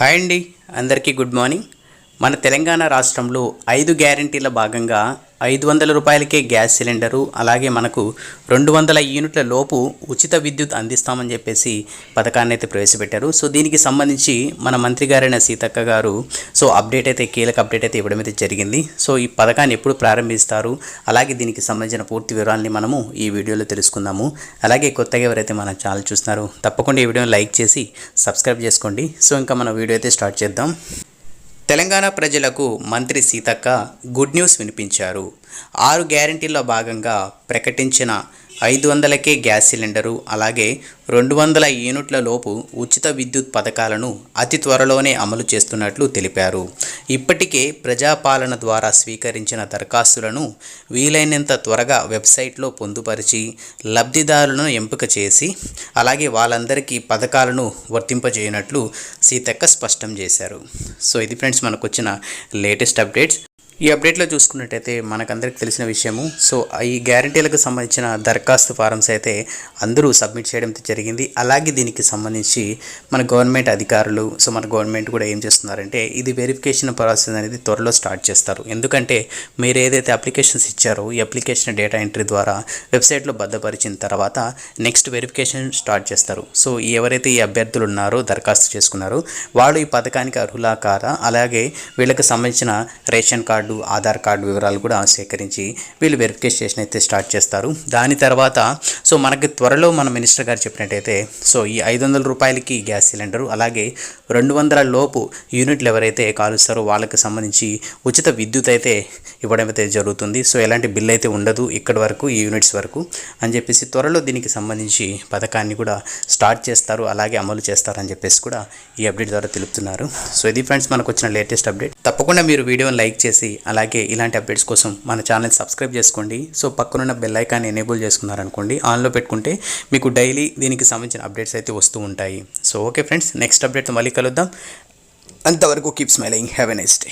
Hi అండి అందరికీ good morning. మన తెలంగాణ రాష్ట్రంలో ఐదు గ్యారంటీల భాగంగా ఐదు వందల రూపాయలకే గ్యాస్ సిలిండరు అలాగే మనకు రెండు వందల యూనిట్ల లోపు ఉచిత విద్యుత్ అందిస్తామని చెప్పేసి పథకాన్ని అయితే ప్రవేశపెట్టారు. సో దీనికి సంబంధించి మన మంత్రి గారైన సీతక్క గారు సో అప్డేట్ అయితే కీలక అప్డేట్ అయితే ఇవ్వడం అయితే జరిగింది. సో ఈ పథకాన్ని ఎప్పుడు ప్రారంభిస్తారు అలాగే దీనికి సంబంధించిన పూర్తి వివరాలని మనము ఈ వీడియోలో తెలుసుకుందాము. అలాగే కొత్తగా ఎవరైతే మన ఛానల్ చూస్తున్నారో తప్పకుండా ఈ వీడియోని లైక్ చేసి సబ్స్క్రైబ్ చేసుకోండి. సో ఇంకా మన వీడియో అయితే స్టార్ట్ చేద్దాం. తెలంగాణ ప్రజలకు మంత్రి సీతక్క గుడ్ న్యూస్ వినిపించారు. ఆరు గ్యారంటీల్లో భాగంగా ప్రకటించిన ఐదు వందలకే గ్యాస్ సిలిండరు అలాగే రెండు వందల యూనిట్ల లోపు ఉచిత విద్యుత్ పథకాలను అతి త్వరలోనే అమలు చేస్తున్నట్లు తెలిపారు. ఇప్పటికే ప్రజాపాలన ద్వారా స్వీకరించిన దరఖాస్తులను వీలైనంత త్వరగా వెబ్సైట్లో పొందుపరిచి లబ్ధిదారులను ఎంపిక చేసి అలాగే వాళ్ళందరికీ పథకాలను వర్తింపజేయనట్లు సీతక్క స్పష్టం చేశారు. సో ఇది ఫ్రెండ్స్ మనకు వచ్చిన లేటెస్ట్ అప్డేట్స్. ఈ అప్డేట్లో చూసుకున్నట్టయితే మనకందరికి తెలిసిన విషయము సో ఈ గ్యారంటీలకు సంబంధించిన దరఖాస్తు ఫారమ్స్ అయితే అందరూ సబ్మిట్ చేయడం జరిగింది. అలాగే దీనికి సంబంధించి మన గవర్నమెంట్ అధికారులు సో మన గవర్నమెంట్ కూడా ఏం చేస్తున్నారంటే ఇది వెరిఫికేషన్ ప్రాసెస్ అనేది త్వరలో స్టార్ట్ చేస్తారు. ఎందుకంటే మీరు ఏదైతే అప్లికేషన్స్ ఇచ్చారో ఈ అప్లికేషన్ డేటా ఎంట్రీ ద్వారా వెబ్సైట్లో భద్రపరిచిన తర్వాత నెక్స్ట్ వెరిఫికేషన్ స్టార్ట్ చేస్తారు. సో ఎవరైతే ఈ అభ్యర్థులు ఉన్నారో దరఖాస్తు చేసుకున్నారో వాళ్ళు ఈ పథకానికి అర్హులా కారా అలాగే వీళ్ళకి సంబంధించిన రేషన్ కార్డు ఆధార్ కార్డు వివరాలు కూడా సేకరించి వీళ్ళు వెరిఫికేషన్ అయితే స్టార్ట్ చేస్తారు. దాని తర్వాత సో మనకి త్వరలో మన మినిస్టర్ గారు చెప్పినట్టయితే సో ఈ ఐదు వందల రూపాయలకి గ్యాస్ సిలిండరు అలాగే రెండు వందల లోపు యూనిట్లు ఎవరైతే కాలుస్తారో వాళ్ళకి సంబంధించి ఉచిత విద్యుత్ అయితే ఇవ్వడం అయితే జరుగుతుంది. సో ఎలాంటి బిల్ అయితే ఉండదు ఇక్కడి వరకు ఈ యూనిట్స్ వరకు. అని చెప్పేసి త్వరలో దీనికి సంబంధించి పథకాన్ని కూడా స్టార్ట్ చేస్తారు అలాగే అమలు చేస్తారని చెప్పేసి కూడా ఈ అప్డేట్ ద్వారా తెలుపుతున్నారు. సో ఇది ఫ్రెండ్స్ మనకు వచ్చిన లేటెస్ట్ అప్డేట్. తప్పకుండా మీరు వీడియోని లైక్ చేసి అలాగే ఇలాంటి అప్డేట్స్ కోసం మన ఛానల్ సబ్స్క్రైబ్ చేసుకోండి. సో పక్కనున్న బెల్ ఐకాన్ ఎనేబుల్ చేసుకున్నారనుకోండి ఆన్లో పెట్టుకుంటే మీకు డైలీ దీనికి సంబంధించిన అప్డేట్స్ అయితే వస్తూ ఉంటాయి. So okay friends next update మళ్ళీ కలుద్దాం. అంతవరకు keep smiling have a nice day